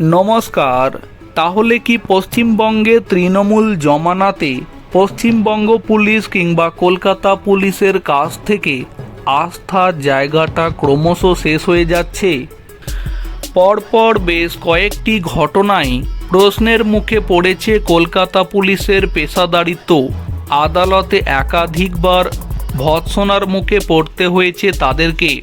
নমস্কার, তাহলে কি পশ্চিমবঙ্গে তৃণমূল জমানাতে পশ্চিমবঙ্গ পুলিশ কিংবা কলকাতা পুলিশের কাছ থেকে আস্থার জায়গাটা ক্রমশ শেষ হয়ে যাচ্ছে? পরপর বেশ কয়েকটি ঘটনায় প্রশ্নের মুখে পড়েছে কলকাতা পুলিশের পেশাদারিত্ব। আদালতে একাধিকবার ভৎসনার মুখে পড়তে হয়েছে তাদেরকে।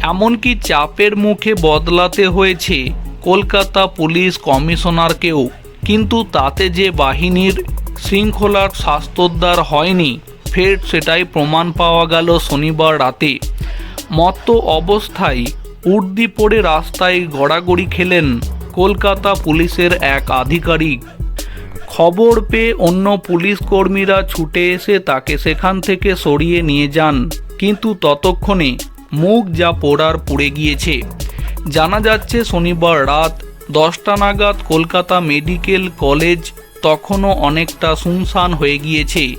এমনকি চাপের মুখে বদলাতে হয়েছে কলকাতা পুলিশ কমিশনারকেও, কিন্তু তাতে যে বাহিনীর শৃঙ্খলার স্বাস্থ্যোদ্ধার হয়নি, ফের সেটাই প্রমাণ পাওয়া গেল শনিবার রাতে। মত্ত অবস্থায় উর্দি পড়ে রাস্তায় গড়াগড়ি খেলেন কলকাতা পুলিশের এক আধিকারিক। খবর পেয়ে অন্য পুলিশ কর্মীরা ছুটে এসে তাকে সেখান থেকে সরিয়ে নিয়ে যান, কিন্তু ততক্ষণে মুখ যা পোড়ার পুড়ে গিয়েছে। জানা যাচ্ছে শনিবার রাত দশটা নাগাদ কলকাতা মেডিকেল কলেজ তখনও অনেকটা শুনশান হয়ে গিয়েছে।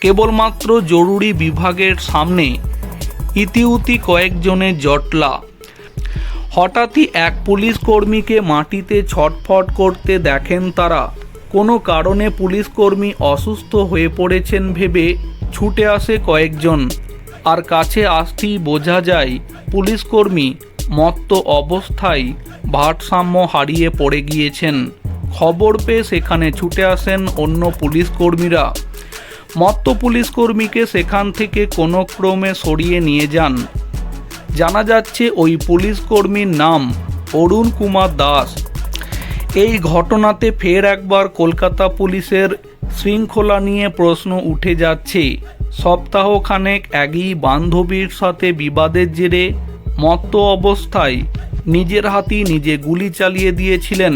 কেবলমাত্র জরুরি বিভাগের সামনে ইতিউতি কয়েকজনের জটলা। হঠাৎই এক পুলিশ কর্মীকে মাটিতে ছটফট করতে দেখেন তারা। কোনো কারণে পুলিশ কর্মী অসুস্থ হয়ে পড়েছেন ভেবে ছুটে আসে কয়েকজন। আর কাছে আসতেই বোঝা যায়, পুলিশ কর্মী মত্ত অবস্থায় ভারসাম্য হারিয়ে পড়ে গিয়েছেন। খবর পেয়ে সেখানে ছুটে আসেন অন্য পুলিশ কর্মীরা মত্ত পুলিশ কর্মীকে সেখান থেকে কোনো ক্রমে সরিয়ে নিয়ে যান। জানা যাচ্ছে ওই পুলিশ কর্মীর নাম অরুণ কুমার দাস। এই ঘটনাতে ফের একবার কলকাতা পুলিশের শৃঙ্খলা নিয়ে প্রশ্ন উঠে যাচ্ছে। সপ্তাহখানেক আগেই বান্ধবীর সাথে বিবাদের জেরে মত্ত অবস্থায় নিজের হাতেই নিজে গুলি চালিয়ে দিয়েছিলেন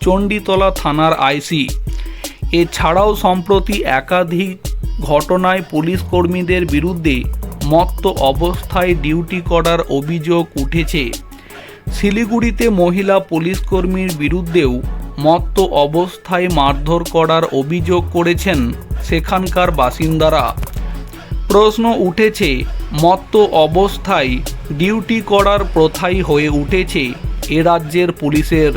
চণ্ডীতলা থানার আইসি। এছাড়াও সম্প্রতি একাধিক ঘটনায় পুলিশ কর্মীদের বিরুদ্ধে মত্ত অবস্থায় ডিউটি করার অভিযোগ উঠেছে। শিলিগুড়িতে মহিলা পুলিশ কর্মীর বিরুদ্ধেও মত্ত অবস্থায় মারধর করার অভিযোগ করেছেন সেখানকার বাসিন্দারা। প্রশ্ন উঠেছে, মত্ত অবস্থায় ডিউটি করার প্রথাই হয়ে উঠেছে এ রাজ্যের পুলিশের।